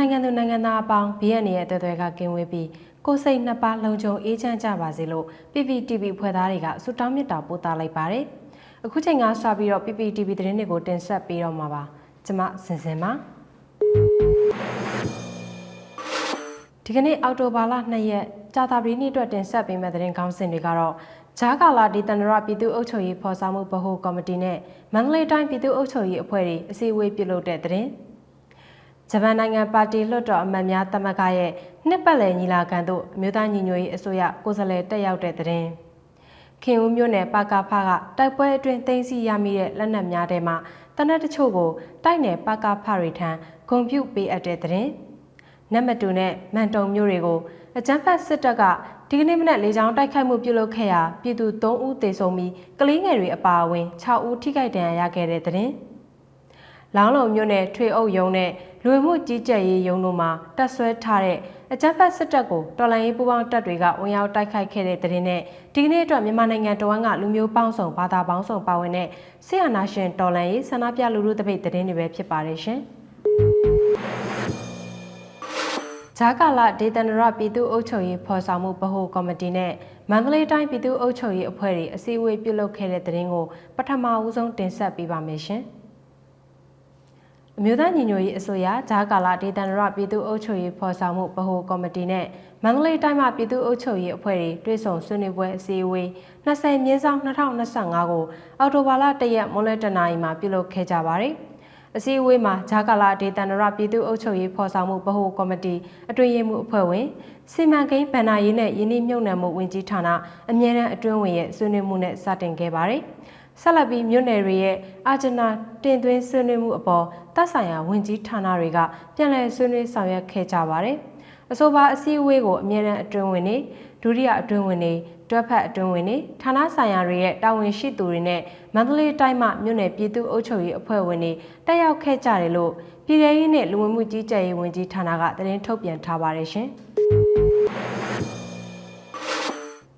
နိုင်ငံသူနိုင်ငံသားအပေါင်းဘေးရန်ရဲ့အတွက်တွေကကင်းဝေးပြီးကိုယ်စိတ်နှစ်ပါးလုံခြုံအေးချမ်းကြပါစေလို့ PPTV ဖွဲ့သားတွေကဆုတောင်းမေတ္တာပို့သလိုက်ပါတယ်။အခုချိန်ကစပြီးတော့ PPTV သတင်းတွေကိုတင်ဆက်ပေးတော့မှာပါ။ကျွန်မစင်စင်ပါ။ဒီကနေ့အောက်တိုဘာလ2ရက်ကြာသပတေးနေ့အတွက်တင်ဆက်ပေးမယ့်သတင်းကောင်းစင်တွေကတော့ဂျာကာလာဒီတန်ရပြည်သူ့အုပ်ချုပ်ရေးဖော်ဆောင်မှုဗဟိုကော်မတီနဲ့မန္တလေးတိုင်းပြည်သူ့အုပ်ချုပ်ရေးအဖွဲ့တွေအစည်းအဝေးပြုလုပ်တဲ့သတင်း ဂျပန်နိုင်ငံပါတီလွှတ်တော်အမတ်များတမကရဲ့နှစ်ပတ်လည်ညီလာခံသို့အမျိုးသားညီညွတ်ရေးအစိုးရကိုယ်စားလှယ်တက်ရောက်တဲ့သတင်းခင်ဦးမြို့နယ်ပါကာဖကတိုက်ပွဲအတွင်းသိမ်းဆည်းရမိတဲ့လက်နက်များထဲမှာတနက်တချို့ကိုတိုက်နယ်ပါကာဖတွေထံဂုံပြုပေးအပ်တဲ့သတင်းနတ်မတူနဲ့မန်တုံမြို့တွေကိုအကြမ်းဖက်စစ်တပ်ကဒီကနေ့မနက်လေကြောင်းတိုက်ခိုက်မှုပြုလုပ်ခဲ့ရာပြည်သူ3ဦးသေဆုံးပြီးကလေးငယ်တွေအပါအဝင်6ဦးထိခိုက်ဒဏ်ရာရခဲ့တဲ့သတင်း။လောင်းလုံမြို့နယ်ထွေအုပ်ရုံးနဲ့ လူဝင်မှုကြီးကြပ်ရေးရုံးတို့မှာတပ်ဆွဲထားတဲ့အကြမ်းဖက်စစ်တပ်ကိုတော်လှန်ရေးပူးပေါင်းတပ်တွေကဝင်ရောက်တိုက်ခိုက်ခဲ့တဲ့သတင်းနဲ့ဒီကနေ့အတွက်မြန်မာနိုင်ငံတော်ဝန်ကလူမျိုးပေါင်းစုံဘာသာပေါင်းစုံပါဝင်တဲ့ဆီယနာရှင်တော်လှန်ရေးဆန္ဒပြလူလူတပိတ်သတင်းတွေပဲဖြစ်ပါတယ်ရှင်။ဂျာကာလာဒေသနရပြည်သူ့အုပ်ချုပ်ရေးဖော်ဆောင်မှုဗဟိုကော်မတီနဲ့မန္တလေးတိုင်းပြည်သူ့အုပ်ချုပ်ရေးအဖွဲ့တွေအစည်းအဝေးပြုလုပ်ခဲ့တဲ့သတင်းကိုပထမဦးဆုံးတင်ဆက်ပေးပါမယ်ရှင်။ အမျိုးသားညီညွတ်ရေးအစိုးရဂျာကာလာဒေသနရပြည်သူ့အုပ်ချုပ်ရေးဖော်ဆောင်မှုဗဟိုကော်မတီနဲ့မန္တလေးတိုင်းမှာပြည်သူ့အုပ်ချုပ်ရေးအဖွဲ့တွေတွဲဆုံဆွေးနွေးပွဲအစည်းအဝေး20မြင်းဆောင်2025ကိုအော်တိုဘာလ1ရက်မွန်းလွဲတနာရီမှာပြုလုပ်ခဲ့ကြပါတယ်။အစည်းအဝေးမှာဂျာကာလာဒေသနရပြည်သူ့အုပ်ချုပ်ရေးဖော်ဆောင်မှုဗဟိုကော်မတီအတွင်းရေးမှူးအဖွဲ့ဝင်စီမံကိန်းဗဏ္ဍာရေးနဲ့ယင်းနှိမ့်မြုံနယ်မှုဝင်ကြီးဌာနအမြဲတမ်းအတွင်းဝင်ရဲ့ဆွေးနွေးမှုနဲ့စတင်ခဲ့ပါတယ်။ ဆက်လက်ပြီးမြို့နယ်တွေရဲ့အာဂျနာတင်သွင်းဆွေးနွေးမှုအပေါ်တပ်ဆိုင်ရာဝင်ကြီးဌာနတွေကပြန်လည်ဆွေးနွေးဆောင်ရွက်ခဲ့ကြပါတယ်။အဆိုပါအစည်းအဝေးကိုအမြဲတမ်းအတွင်းဝင်တွေဒုတိယအတွင်းဝင်တွေတွဲဖက်အတွင်းဝင်တွေဌာနဆိုင်ရာတွေရဲ့တာဝန်ရှိသူတွေနဲ့မန္တလေးတိုင်းမှမြို့နယ်ပြည်သူ့အုပ်ချုပ်ရေးအဖွဲ့ဝင်တွေတက်ရောက်ခဲ့ကြတယ်လို့ပြည်ထရေးနဲ့လူဝင်မှုကြီးကြပ်ရေးဝန်ကြီးဌာနကသတင်းထုတ်ပြန်ထားပါတယ်ရှင်။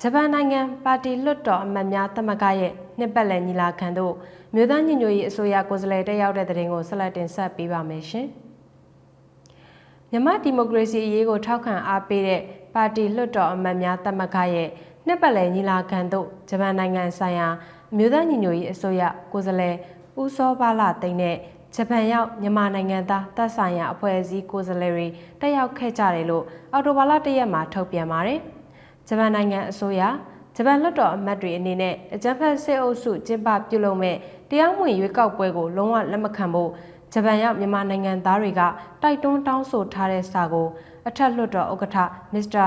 ဂျပန်နိုင်ငံပါတီလွှတ်တော်အမတ်များတမကရဲ့နှစ်ပတ်လည်ညီလာခံသို့မြို့သားညီညွတ်ရေးအစိုးရကိုယ်စားလှယ်တက်ရောက်တဲ့တဲ့တင်ကိုဆက်လက်တင်ဆက်ပေးပါမယ်ရှင်။မြန်မာဒီမိုကရေစီအရေးကိုထောက်ခံအားပေးတဲ့ပါတီလွှတ်တော်အမတ်များတမကရဲ့နှစ်ပတ်လည်ညီလာခံသို့ဂျပန်နိုင်ငံဆိုင်ရာအမျိုးသားညီညွတ်ရေးအစိုးရကိုယ်စားလှယ်ဦးစောပါလာသိန်းနဲ့ဂျပန်ရောက်မြန်မာနိုင်ငံသားတပ်ဆိုင်ရာအဖွဲ့အစည်းကိုယ်စားလှယ်တွေတက်ရောက်ခဲ့ကြတယ်လို့အော်တိုဘာလ၁ရက်မှာထုတ်ပြန်ပါတယ်။ ဂျပန်နိုင်ငံအစိုးရဂျပန်လွှတ်တော်အမတ်တွေအနေနဲ့အကြံဖက်စစ်အုပ်စုကျင်းပပြုလုပ်မဲ့တရားမဝင်ရွေးကောက်ပွဲကိုလုံးဝလက်မခံဖို့ဂျပန်ရောက်မြန်မာနိုင်ငံသားတွေကတိုက်တွန်းတောင်းဆိုထားတဲ့စာကို အထက်လွှတ်တော်ဥက္ကဋ္ဌမစ္စတာ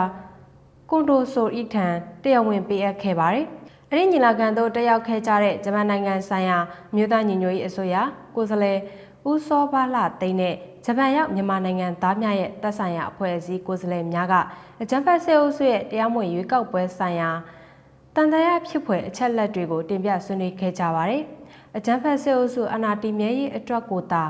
ကွန်ဒိုဆိုအီထန်တရားဝင်ပေးအပ်ခဲ့ပါတယ်။အဲဒီညီလာခံသို့တက်ရောက်ခဲ့ကြတဲ့ဂျပန်နိုင်ငံဆိုင်ရာမြို့သားညီညွတ်ရေးအစိုးရကိုယ်စားလှယ် ဦးစောပါလာသိန်းနဲ့ဂျပန်ရောက်မြန်မာနိုင်ငံသားများရဲ့တပ်ဆိုင်ရာအဖွဲ့အစည်းကိုယ်စားလှယ်များကအကြံဖက်ဆဲအုပ်စုရဲ့တရားမဝင်ရွေးကောက်ပွဲဆိုင်ရာတန်တရားဖြစ်ဖွယ်အချက်လက်တွေကိုတင်ပြဆွေးနွေးခဲ့ကြပါတယ်။အကြံဖက်ဆဲအုပ်စုအနာတီမြဲရေးအတွက်ကိုသာ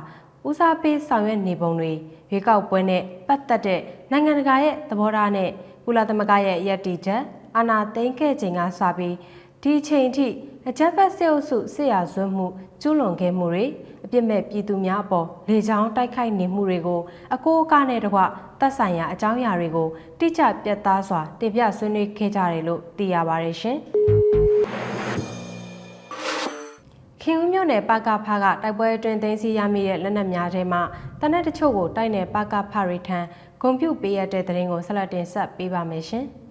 ဦးစားပေးဆောင်ရွက်နေပုံတွေရွေးကောက်ပွဲနဲ့ပတ်သက်တဲ့နိုင်ငံတကာရဲ့သဘောထားနဲ့ကုလသမဂ္ဂရဲ့ရည်တည်ချက်အာဏာသိမ်းခဲ့ချိန်ကစပြီးဒီချိန်ထိအကြမ်းဖက်စစ်အုပ်စုစစ်ရာဇဝတ်မှုကျူးလွန်ခဲ့မှုတွေအ ပြစ်မဲ့ပြည်သူများအပေါ်လေကြောင်းတိုက်ခိုက်နေမှုတွေကိုအကိုအကနဲ့တကွတပ်ဆိုင်ရာအကြောင်းအရာတွေကိုတိကျပြတ်သားစွာတင်ပြဆွေးနွေးခဲ့ကြတယ်လို့သိရပါတယ်ရှင်။ခင်ဦးမြို့နယ်ပါကဖားကတိုက်ပွဲအတွင်းသိမ်းဆည်းရမိတဲ့လက်နက်များထဲမှာတနက်တချို့ကိုတိုက်နယ်ပါကဖားရိထံဂုံပြုတ်ပေးရတဲ့တဲ့ရင်ကိုဆက်လက်တင်ဆက်ပေးပါမယ်ရှင်။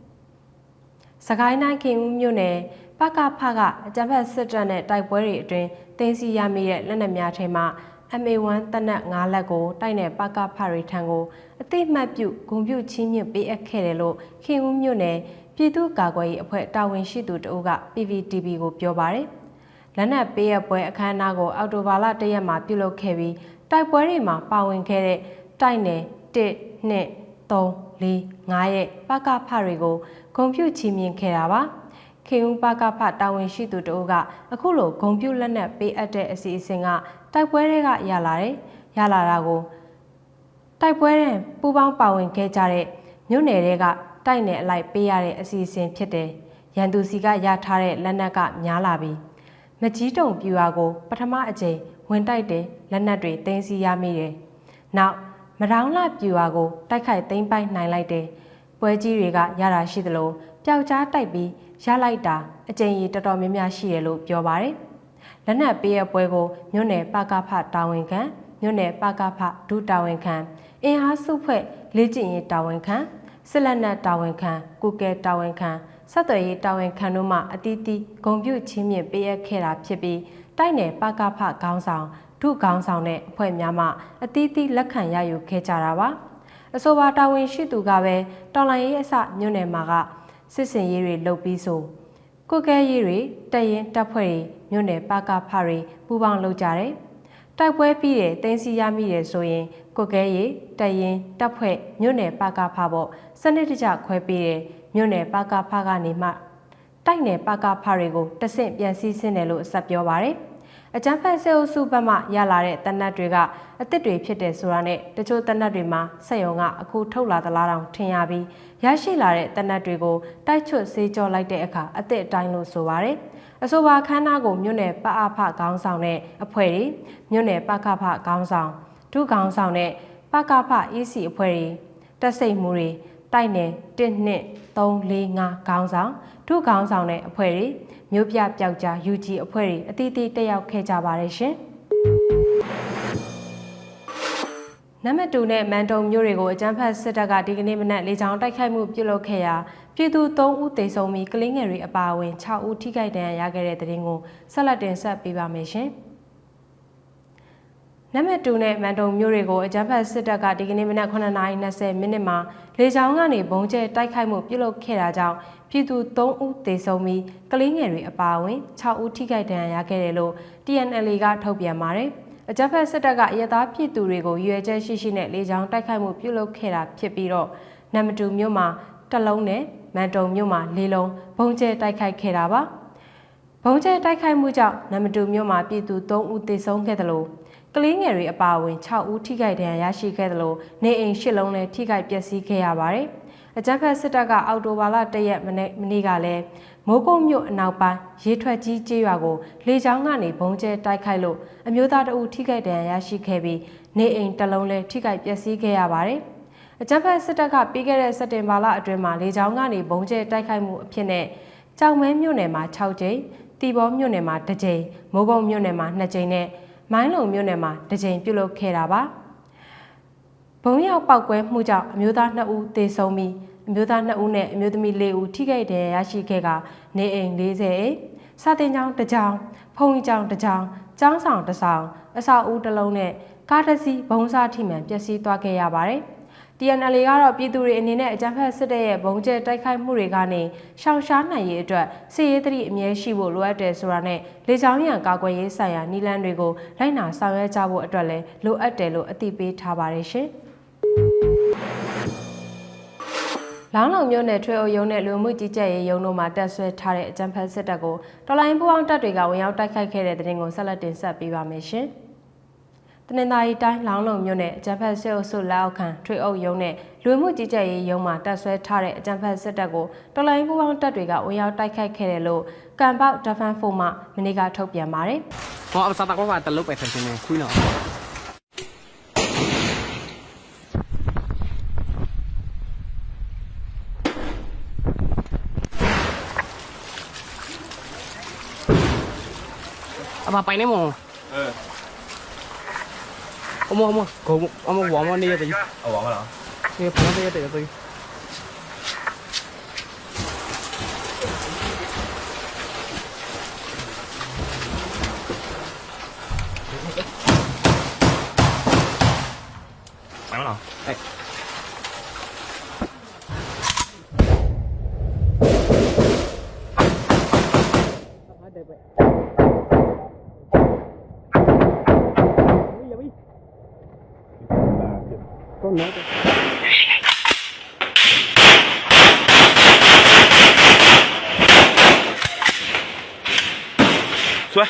စကိုင်းတိုင်းခင်ဦးမြို့နယ်ပ ကဖကအကြမ်းဖက်စစ်တပ်နဲ့တိုက်ပွဲတွေအတွင်းသိမ်းဆည်းရမိတဲ့လက်နက်များထဲမှာ MA1 တနက်9လက်ကိုတိုက်နယ်ပကဖရိထံကိုအသိမှတ်ပြုဂုံပြုချင်းမြင့်ပေးအပ်ခဲ့တယ်လို့ခင်ဦးမြို့နယ်ပြည်သူ့ကာကွယ်ရေးအဖွဲ့တာဝန်ရှိသူတအုပ်က PVTV ကိုပြောပါတယ်။လက်နက်ပေးအပ်ပွဲအခမ်းအနားကိုအော်တိုဘာလ၁ရက်မှာပြုလုပ်ခဲ့ပြီးတိုက်ပွဲတွေမှာပါဝင်ခဲ့တဲ့တိုက်နယ်1 2 3 4 5ရဲ့ပကဖတွေကိုဂုံပြုချီးမြှင့်ခဲ့တာပါ ခေဦးပကဖတာဝန်ရှိသူတို့ကအခုလိုဂုံပြုလက်နက်ပေးအပ်တဲ့အစီအစဉ်ကတိုက်ပွဲတွေကရလာတယ်ရလာတာကိုတိုက်ပွဲတဲ့ပူပေါင်းပါဝင်ခဲ့ကြတဲ့မြို့နယ်တွေကတိုက်နယ်အလိုက်ပေးရတဲ့အစီအစဉ်ဖြစ်တယ်ရန်သူစီကရထားတဲ့လက်နက်ကများလာပြီမကြီးတုံပြူဟာကို ပထမအကြိမ်ဝင်တိုက်တယ်လက်နက်တွေတင်းစီရမိတယ်နောက်မဒေါင်းလှပြူဟာကို တိုက်ခိုက်သိမ်းပိုက်နိုင်လိုက်တယ်။ပွဲကြီးတွေကရတာရှိသလို ပျောက်ကြားတိုက်ပြီးရလိုက်တာအကြိမ်ကြီးတော်တော်များများရှိတယ်လို့ပြောပါတယ်။လက်နက်ပေးရပွဲကိုမြို့နယ်ပကဖတာဝန်ခံမြို့နယ်ပကဖဒုတာဝန်ခံအင်အားစုဖွဲ့လေ့ကျင့်ရေးတာဝန်ခံစစ်လက်နက်တာဝန်ခံကုကဲတာဝန်ခံဆက်သွယ်ရေးတာဝန်ခံတို့မှအတီးတီးဂုံပြုချင်းမြင့်ပေးရခဲ့တာဖြစ်ပြီးတိုက်နယ်ပကဖခေါင်းဆောင်ဒုခေါင်းဆောင်နဲ့အဖွဲ့များမှအတီးတီးလက်ခံရယူခဲ့ကြတာပါအဆိုပါတာဝန်ရှိသူကပဲတော်လိုင်းရေးအစမြို့နယ်မှာက စစ်စင်ရေးတွေလုပ်ပြီးဆိုကုကဲရေးတွေတက်ရင်တပ်ဖွဲ့တွေမြို့နယ်ပကဖတွေပူးပေါင်းလုပ်ကြတယ်တိုက်ပွဲပြီးတယ်တင်းစီရမိတယ်ဆိုရင်ကိုကဲရီတရင်တပ်ဖွဲ့မြို့နယ်ပကဖပေါ့စနစ်တကျခွဲပေးတယ်မြို့နယ်ပကဖကနေမှတိုက်နယ်ပကဖတွေကိုတဆင့်ပြန်စီးဆင်းတယ်လို့အဆက်ပြောပါတယ် အကြမ်းဖက်ဆဲအုပ်စုဘက်မှရလာတဲ့တနတ်တွေကအစ်စ်တွေဖြစ်တယ်ဆိုတာနဲ့တချို့တနတ်တွေမှာစက်ရုံကအခုထုတ်လာသလားတောင်ထင်ရပြီးရရှိလာတဲ့တနတ်တွေကိုတိုက်ချွတ်ဆေးကြောလိုက်တဲ့အခါအစ်စ်အတိုင်းလို့ဆိုပါတယ်အဆိုပါခန်းနာကိုမြို့နယ်ပအဖခေါင်းဆောင်တဲ့အဖွဲ့တွေမြို့နယ်ပကဖခေါင်းဆောင်ဒုခေါင်းဆောင်တဲ့ပကဖ EC အဖွဲ့တွေတက်စိတ်မှုတွေ တိုက်နယ်1နှစ်3 4 5ခေါင်းဆောင်ဒုခေါင်းဆောင်တဲ့အဖွဲ့တွေမြို့ပြပျောက်ကြား UG အဖွဲ့တွေအသီးသီးတက်ရောက်ခဲ့ကြပါတယ်ရှင်နံပါတ်2နဲ့မန်တုံမြို့တွေကိုအကြမ်းဖက်စစ်တပ်ကဒီကနေ့မနက်လေကြောင်းတိုက်ခိုက်မှုပြုလုပ်ခဲ့ရာပြည်သူ3ဦးသေဆုံးပြီးကလေးငယ်တွေအပါအဝင်6ဦးထိခိုက်ဒဏ်ရာရခဲ့တဲ့တဲ့ရင်ကိုဆက်လက်တင်ဆက်ပေးပါမယ်ရှင်။ နံပါတ်2နဲ့မန်တုံမြို့တွေကိုအကြမ်းဖက်စစ်တပ်ကဒီကနေ့မနက်9:20မိနစ်မှာလေကြောင်းကနေဘုံကျဲတိုက်ခိုက်မှုပြုလုပ်ခဲ့တာကြောင့်ပြည်သူ3ဦးသေဆုံးပြီးကလေးငယ်တွေအပါအဝင်6ဦးထိခိုက်ဒဏ်ရာရခဲ့တယ်လို့ TNL ကထုတ်ပြန်ပါတယ်။အကြမ်းဖက်စစ်တပ်ကအရသားပြည်သူတွေကိုရွေချက်ရှိရှိနဲ့လေကြောင်းတိုက်ခိုက်မှုပြုလုပ်ခဲ့တာဖြစ်ပြီးတော့နံပါတ်2မြို့မှာတလုံးနဲ့မန်တုံမြို့မှာလေးလုံးဘုံကျဲတိုက်ခိုက်ခဲ့တာပါ။ဘုံကျဲတိုက်ခိုက်မှုကြောင့်နံပါတ်2မြို့မှာပြည်သူ3ဦးသေဆုံးခဲ့တယ်လို့ ကလေးငယ်တွေအပါအဝင်6ဦးထိခိုက်ဒဏ်ရာရရှိခဲ့တယ်လို့နေအိမ်၈လုံးလည်းထိခိုက်ပျက်စီးခဲ့ရပါတယ်။အကြမ်းဖက်စစ်တပ်ကအော်တိုဘာလ၁ရက်မနေ့မနေ့ကလည်းမိုးကုတ်မြို့အနောက်ပိုင်းရေထွက်ကြီးကျေးရွာကိုလေကြောင်းကနေဘုံကျဲတိုက်ခိုက်လို့အမျိုးသားတအုပ်ထိခိုက်ဒဏ်ရာရရှိခဲ့ပြီးနေအိမ်တစ်လုံးလည်းထိခိုက်ပျက်စီးခဲ့ရပါတယ်။အကြမ်းဖက်စစ်တပ်ကပြီးခဲ့တဲ့စက်တင်ဘာလအတွင်းမှာလေကြောင်းကနေဘုံကျဲတိုက်ခိုက်မှုအဖြစ်နဲ့ကြောင်မဲမြို့နယ်မှာ6ကြိမ်တီဘောမြို့နယ်မှာ2ကြိမ်မိုးကုတ်မြို့နယ်မှာ2ကြိမ်နဲ့ မိုင်းလုံမြို့နယ်မှာတစ်ကြိမ်ပြုလုပ်ခဲ့တာပါဘုံရောက်ပောက်ကွဲမှုကြောင့်အမျိုးသား2ဦးသေဆုံးပြီးအမျိုးသား2ဦးနဲ့အမျိုးသမီး4ဦးထိခိုက်ဒဏ်ရာရရှိခဲ့ကနေအိမ်40အိမ်စာတင်ကျောင်းတစ်ကျောင်းဖုန်ကြီးကျောင်းတစ်ကျောင်းကျောင်းဆောင်တစ်ဆောင်အဆောက်အဦတစ်လုံးနဲ့ကားတစ်စီးဘုံစားထိမှန်ပျက်စီးသွားခဲ့ရပါတယ်။ TNL ကတော့ပြည်သူတွေအနေနဲ့အကြမ်းဖက်စစ်တပ်ရဲ့ဘုံကျဲတိုက်ခိုက်မှုတွေကနေရှောင်ရှားနိုင်ရေးအတွက်စစ်ရေးသတိအမြဲရှိဖို့လိုအပ်တယ်ဆိုတာနဲ့လေကြောင်းရန်ကာကွယ်ရေးဆိုင်ရာနည်းလမ်းတွေကိုလိုက်နာဆောင်ရွက်ကြဖို့အတွက်လည်းလိုအပ်တယ်လို့အသိပေးထားပါတယ်ရှင်။လောင်းလုံမျိုးနယ်ထွေအုပ်ရုံးနဲ့လူမှုကြီးကြပ်ရေးရုံးတို့မှတက်ဆွဲထားတဲ့အကြံဖက်စစ်တပ်ကိုတော်လိုင်းပူအောင်တပ်တွေကဝင်ရောက်တိုက်ခိုက်ခဲ့တဲ့တဲ့တင်ကိုဆက်လက်တင်ဆက်ပေးပါမယ်ရှင်။ တနင်္သာရီတိုင်းလောင်းလုံမြို့နယ်အကြံဖက်စစ်အုပ်စုလက်အောက်ခံထွေအုပ်ရုံးနဲ့လူမှုကြီးကြပ်ရေးရုံးမှတပ်ဆွဲထားတဲ့အကြံဖက်စစ်တပ်ကိုတော်လိုင်းပူပေါင်းတပ်တွေကဝင်ရောက်တိုက်ခိုက်ခဲ့တယ်လို့ကံပေါက်ဒဖန်ဖို့မှမနေ့ကထုတ်ပြန်ပါတယ် Kung ako sa takwa talo pa sa sini. Kuy na. Ama pa ni mo. 어머 어머 거 어머 와만 해야 돼. เอาหวังมาเหรอ 이거 방금 해야 돼. 여 기. Mày mới nào? 에. ဆွဲ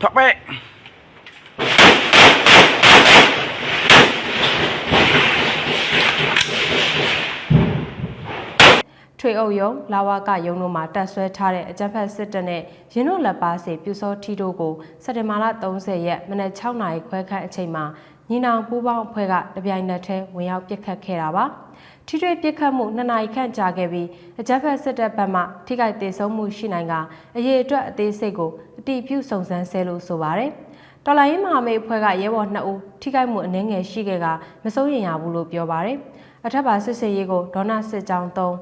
ထပ်ပဲထွေအုပ်ယုံလာဝကယုံတို့မှာတက်ဆွဲထားတဲ့အကြက်ဖက်စစ်တပ်နဲ့ရင်းတို့လက်ပါစေပြူစောထီတို့ကိုစက်တင်ဘာလ30ရက်မနက်6နာရီခွဲခန့်အချိန်မှာ ညီနောင်ပူးပေါင်းအဖွဲ့ကတပြိုင်နက်တည်းဝင်ရောက်ပစ်ခတ်ခဲ့တာပါထိတွေ့ပစ်ခတ်မှု2နာရီခန့်ကြာခဲ့ပြီးအကြမ်းဖက်စစ်တပ်ဘက်မှထိခိုက်ဒေဆုံးမှုရှိနိုင်ကအရေးအတွက်အသေးစိတ်ကိုအတိပြုစုံစမ်းဆဲလို့ဆိုပါတယ်တော်လိုင်းမဟာမိတ်အဖွဲ့ကရဲဘော်2ဦးထိခိုက်မှုအနည်းငယ်ရှိခဲ့ကမစိုးရင်ရဘူးလို့ပြောပါတယ်။အထက်ပါစစ်စေးရေးကိုဒေါနာစစ်ကြောင်း3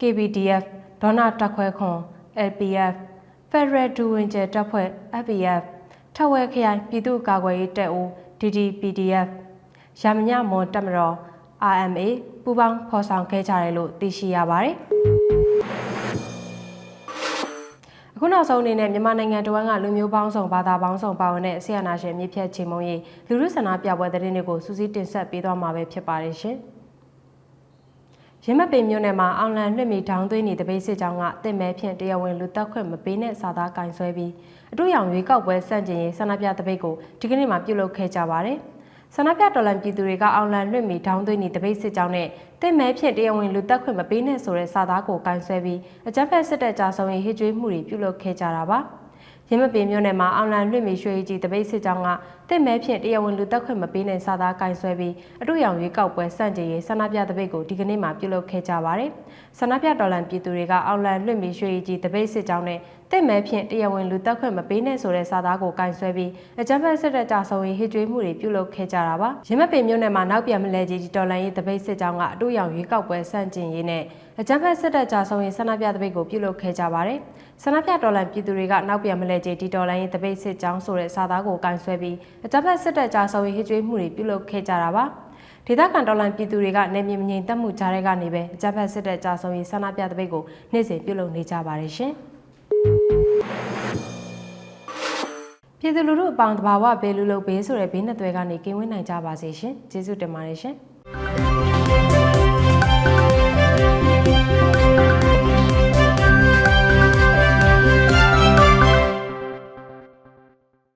KBDF ဒေါနာတက်ခွဲခွန် LPF Federal ဒူဝင်ကျဲတပ်ဖွဲ့ FPF ထက်ဝဲခရိုင်ပြည်သူ့ကာကွယ်ရေးတပ်ဦး DDPDF ရမညမွန်တပ်မတော် RMA ပူးပေါင်းဖော်ဆောင်ခဲ့ကြတယ်လို့သိရှိရပါတယ်။အခုနောက်ဆုံးအနေနဲ့မြန်မာနိုင်ငံတဝန်းကလူမျိုးပေါင်းစုံဘာသာပေါင်းစုံပါဝင်တဲ့ဆီယနာရှင်မြစ်ဖြတ်ချိန်မုံရေးလူလူဆန္ဒပြပွဲသတင်းတွေကိုစူးစီးတင်ဆက်ပေးသွားမှာပဲဖြစ်ပါတယ်ရှင်။ရင်းမပင်မြို့နယ်မှာအောင်လန်လွှင့်မီထောင်းသွင်းနေတပိတ်စစ်ကြောင်းကတင်မဲဖြင့်တရားဝင်လူတက်ခွင့်မပေးတဲ့စာသားကင်ဆွဲပြီး အတူရောင်ရွေးကောက်ပွဲစန့်ကျင်ရေးဆန္ဒပြတပိတ်ကိုဒီကနေ့မှပြုလုပ်ခဲ့ကြပါတယ်။ဆန္ဒပြတော်လှန်ပြည်သူတွေကအောင်လန်လွှင့်မီထောင်းသွင်းနေတပိတ်စစ်ကြောင်းနဲ့တင်မဲဖြင့်တရားဝင်လူတက်ခွင့်မပေးနဲ့ဆိုတဲ့စာသားကိုကင်ဆွဲပြီးအကြမ်းဖက်စစ်တပ်ကြာဆုံးရေးဟစ်ကြွေးမှုတွေပြုလုပ်ခဲ့ကြတာပါ။ရင်းမပင်မြို့နယ်မှာအောင်လန်လွှင့်မီရွှေကြီးတပိတ်စစ်ကြောင်းကတစ်မဲဖြင့်တရားဝင်လူတက်ခွင့်မပေးနိုင်စာသားကင်ဆွဲပြီးအတူရောင်ရွေးကောက်ပွဲစန့်ကျင်ရေးဆန္ဒပြတပိတ်ကိုဒီကနေ့မှပြုလုပ်ခဲ့ကြပါတယ်။ဆန္ဒပြတော်လှန်ပြည်သူတွေကအောင်လန်လွှင့်မီရွှေကြီးတပိတ်စစ်ကြောင်းနဲ့တစ်မဲဖြင့်တရားဝင်လူတက်ခွင့်မပေးနိုင်ဆိုတဲ့စာသားကိုကင်ဆွဲပြီးအကြမ်းဖက်စစ်တပ်ကြဆုံရေးဟစ်ကြွေးမှုတွေပြုလုပ်ခဲ့ကြတာပါ။ရင်းမပင်မြို့နယ်မှာနောက်ပြန်မလဲကြီးတော်လှန်ရေးတပိတ်စစ်ကြောင်းကအတူရောင်ရွေးကောက်ပွဲစန့်ကျင်ရေးနဲ့အကြမ်းဖက်စစ်တပ်ကြဆုံရေးဆန္ဒပြတပိတ်ကိုပြုလုပ်ခဲ့ကြပါတယ်။ဆန္ဒပြတော်လှန်ပြည်သူတွေကနောက်ပြန်မလဲကြီးဒီတော်လှန်ရေးတပိတ်စစ်ကြောင်းဆိုတဲ့စာသားကိုကင်ဆွဲပြီး အကြမ်းဖက်စစ်တပ်ကြဆုံရေးဟစ်ကြွေးမှုတွေပြုလုပ်ခဲ့ကြတာပါ။ဒေသခံတော်လှန်ပြည်သူတွေကနေမြေမငြိမ်သက်မှုကြားတဲ့ကနေပဲအကြမ်းဖက်စစ်တပ်ကြဆုံရေးဆန္ဒပြတပိတ်ကိုနေ့စဉ်ပြုလုပ်နေကြပါတယ်ရှင်။ပြည်သူလူထုအပေါင်းတဘာဝဘေးလူလုဘေးဆိုတဲ့ဘေးနှစ်သွဲကနေကင်းဝေးနိုင်ကြပါစေရှင်။ကျေးဇူးတင်ပါတယ်ရှင်။